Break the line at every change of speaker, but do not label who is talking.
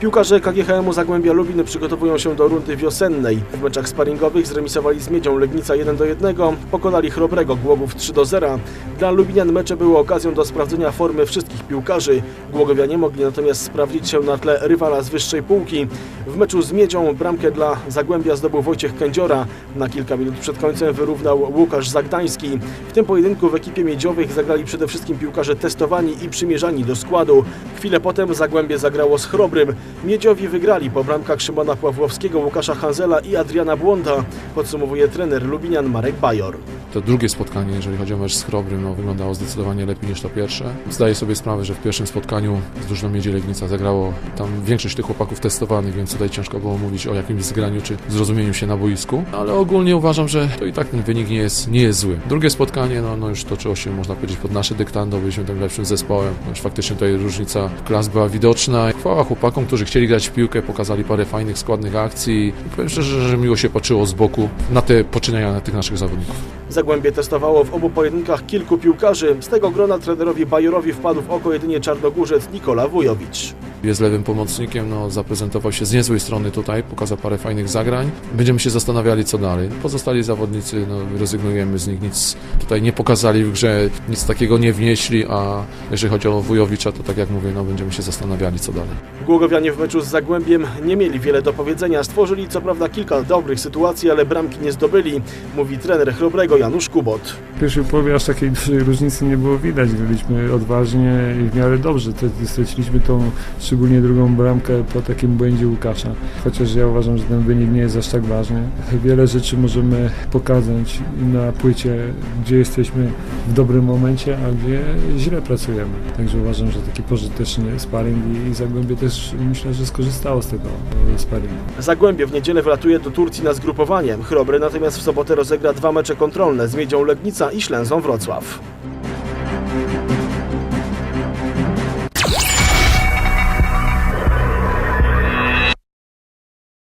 Piłkarze KGHM-u Zagłębia Lubin przygotowują się do rundy wiosennej. W meczach sparingowych zremisowali z Miedzią Legnica 1 do 1, pokonali Chrobrego Głogów 3 do 0. Dla Lubinian mecze były okazją do sprawdzenia formy wszystkich piłkarzy. Głogowianie mogli natomiast sprawdzić się na tle rywala z wyższej półki. W meczu z Miedzią bramkę dla Zagłębia zdobył Wojciech Kędziora. Na kilka minut przed końcem wyrównał Łukasz Zagdański. W tym pojedynku w ekipie miedziowych zagrali przede wszystkim piłkarze testowani i przymierzani do składu. Chwilę potem Zagłębie zagrało z Chrobrym. Miedziowi wygrali po bramkach Szymona Pławłowskiego, Łukasza Hanzela i Adriana Błonda, podsumowuje trener Lubinian Marek Bajor.
To drugie spotkanie, jeżeli chodzi o mecz z Chrobrym, no, wyglądało zdecydowanie lepiej niż to pierwsze. Zdaję sobie sprawę, że w pierwszym spotkaniu z drużyną Miedzi Legnica zagrało tam większość tych chłopaków testowanych, więc tutaj ciężko było mówić o jakimś zgraniu czy zrozumieniu się na boisku. Ale ogólnie uważam, że to i tak ten wynik nie jest, nie jest zły. Drugie spotkanie, no, no już toczyło się, można powiedzieć, pod nasze dyktando, byliśmy tym lepszym zespołem. No, już faktycznie tutaj różnica klas była widoczna. Chwała chłopakom, którzy chcieli grać w piłkę, pokazali parę fajnych, składnych akcji. I powiem szczerze, że miło się patrzyło z boku na te poczynienia na tych naszych zawodników.
Zagłębie testowało w obu pojedynkach kilku piłkarzy. Z tego grona trenerowi Bajorowi wpadł w oko jedynie czarnogórzec Nikola Wujowicz.
Jest lewym pomocnikiem, no, zaprezentował się z niezłej strony tutaj, pokazał parę fajnych zagrań. Będziemy się zastanawiali, co dalej. Pozostali zawodnicy, no, rezygnujemy z nich, nic tutaj nie pokazali w grze, nic takiego nie wnieśli, a jeżeli chodzi o Wujowicza, to tak jak mówię, no, będziemy się zastanawiali, co dalej.
Głogowianie w meczu z Zagłębiem nie mieli wiele do powiedzenia. Stworzyli co prawda kilka dobrych sytuacji, ale bramki nie zdobyli, mówi trener Chrobrego Janusz Kubot.
W pierwszej połowie aż takiej dużej różnicy nie było widać. Graliśmy odważnie i w miarę dobrze. Straciliśmy tą szczególnie drugą bramkę po takim błędzie Łukasza. Chociaż ja uważam, że ten wynik nie jest aż tak ważny. Wiele rzeczy możemy pokazać na płycie, gdzie jesteśmy w dobrym momencie, a gdzie źle pracujemy. Także uważam, że taki pożyteczny sparring i, Zagłębie też myślę, że skorzystało z tego e, sparingu.
Zagłębie w niedzielę wylatuje do Turcji na zgrupowanie. Chrobry natomiast w sobotę rozegra dwa mecze kontrolne z Miedzią Legnica i Ślęzą Wrocław.